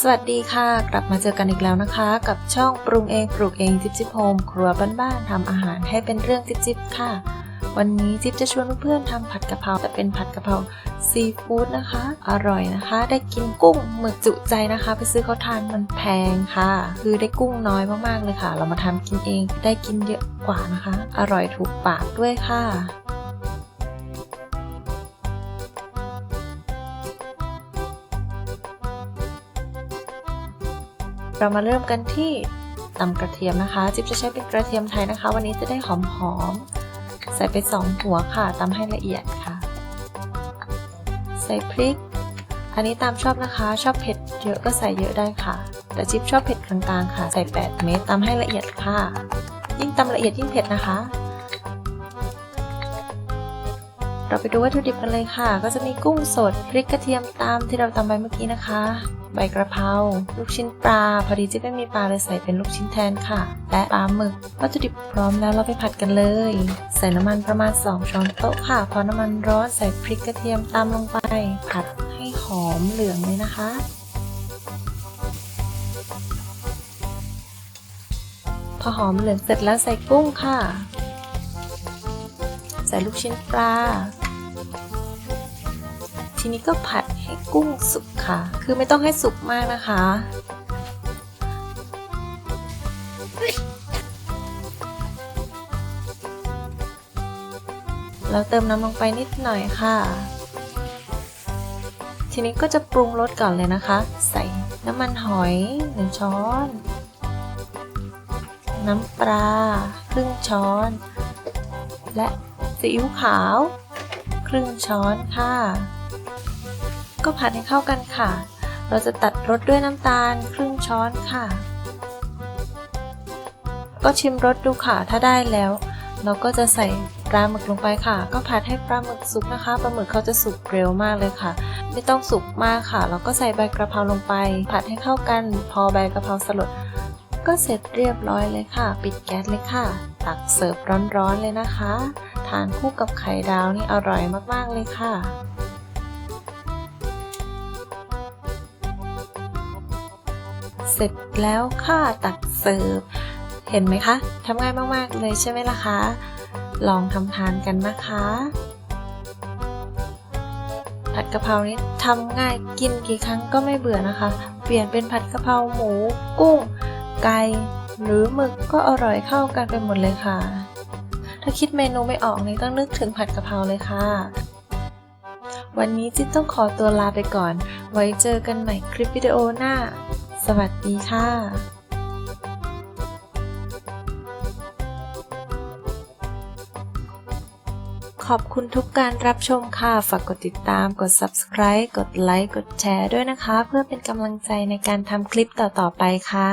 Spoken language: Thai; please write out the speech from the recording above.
สวัสดีค่ะ กลับมาเจอกันอีกแล้วนะคะ กับช่องปรุงเองปลูกเองจิ๊บจิ๊บโฮมครัวบ้านๆทำอาหารให้เป็นเรื่องจิ๊บจิ๊บค่ะ วันนี้จิ๊บจะชวนเพื่อนๆทำผัดกะเพราแต่เป็นผัดกะเพราซีฟู้ดนะคะ อร่อยนะคะ ได้กินกุ้งหมึกจุใจนะคะ ไปซื้อเขาทานมันแพงค่ะ คือได้กุ้งน้อยมากๆเลยค่ะ เรามาทำกินเองได้กินเยอะกว่านะคะ อร่อยถูกปากด้วยค่ะ เรามาเริ่มกันที่ตำกระเทียมนะคะ จิ๊บจะใช้เป็นกระเทียมไทยนะคะ วันนี้จะได้หอมๆใส่ไปสองหัวค่ะตำให้ละเอียดค่ะ ใส่พริก อันนี้ตามชอบนะคะ ชอบเผ็ดเยอะก็ใส่เยอะได้ค่ะ แต่จิ๊บชอบเผ็ดกลางๆค่ะ ใส่ 8 เม็ดตำให้ละเอียดค่ะ ยิ่งตำละเอียดยิ่งเผ็ดนะคะ เราไปดูวัตถุดิบกันเลยค่ะ ก็จะมีกุ้งสด พริกกระเทียมตามที่เราตำไปเมื่อกี้นะคะ ใบกระเพราลูกชิ้นปลา พอดีจิ๊บไม่มีปลาเลยใส่เป็นลูกชิ้นแทนค่ะ และปลาหมึก วัตถุดิบพร้อมแล้วเราไปผัดกันเลย ใส่น้ำมันประมาณ 2 ช้อนโต๊ะค่ะ พอน้ำมันร้อนใส่พริกกระเทียมตามลงไป ผัดให้หอมเหลืองเลยนะคะพอหอมเหลืองเสร็จแล้วใส่กุ้งค่ะ ใส่ลูกชิ้นปลา ทีนี้ก็ผัดให้กุ้งสุกค่ะ คือไม่ต้องให้สุกมากนะคะ เราเติมน้ำลงไปนิดหน่อยค่ะ ทีนี้ก็จะปรุงรสก่อนเลยนะคะ ใส่น้ำมันหอยหนึ่งช้อน น้ำปลาครึ่งช้อน และซีอิ๊วขาว ครึ่งช้อนค่ะ ก็ผัดให้เข้ากันค่ะ เราจะตัดรสด้วยน้ำตาลครึ่งช้อนค่ะ ก็ชิมรสดูค่ะ ถ้าได้แล้ว เราก็จะใส่ปลาหมึกลงไปค่ะ ก็ผัดให้ปลาหมึกสุกนะคะ ปลาหมึกเขาจะสุกเร็วมากเลยค่ะ ไม่ต้องสุกมากค่ะ เราก็ใส่ใบกระเพราลงไป ผัดให้เข้ากัน พอใบกระเพราสลด ก็เสร็จเรียบร้อยเลยค่ะ ปิดแก๊สเลยค่ะ ตักเสิร์ฟร้อนๆเลยนะคะ ทานคู่กับไข่ดาวนี่อร่อยมากๆเลยค่ะเสร็จแล้วค่ะตักเสิร์ฟ เห็นไหมคะทำง่ายมากๆเลยใช่ไหมล่ะคะ ลองทำทานกันนะคะ ผัดกะเพรานี้ทำง่ายกินกี่ครั้งก็ไม่เบื่อนะคะ เปลี่ยนเป็นผัดกะเพราหมู กุ้ง ไก่ หรือหมึกก็อร่อยเข้ากันไปหมดเลยค่ะ ถ้าคิดเมนูไม่ออกนี่ต้องนึกถึงผัดกะเพราเลยค่ะ วันนี้จิ๊บต้องขอตัวลาไปก่อน ไว้เจอกันใหม่คลิปวิดีโอหน้า สวัสดีค่ะขอบคุณทุกการรับชมค่ะ ฝากกดติดตาม กด subscribe กดไลค์ กดแชร์ด้วยนะคะ เพื่อเป็นกำลังใจในการทำคลิปต่อๆไปค่ะ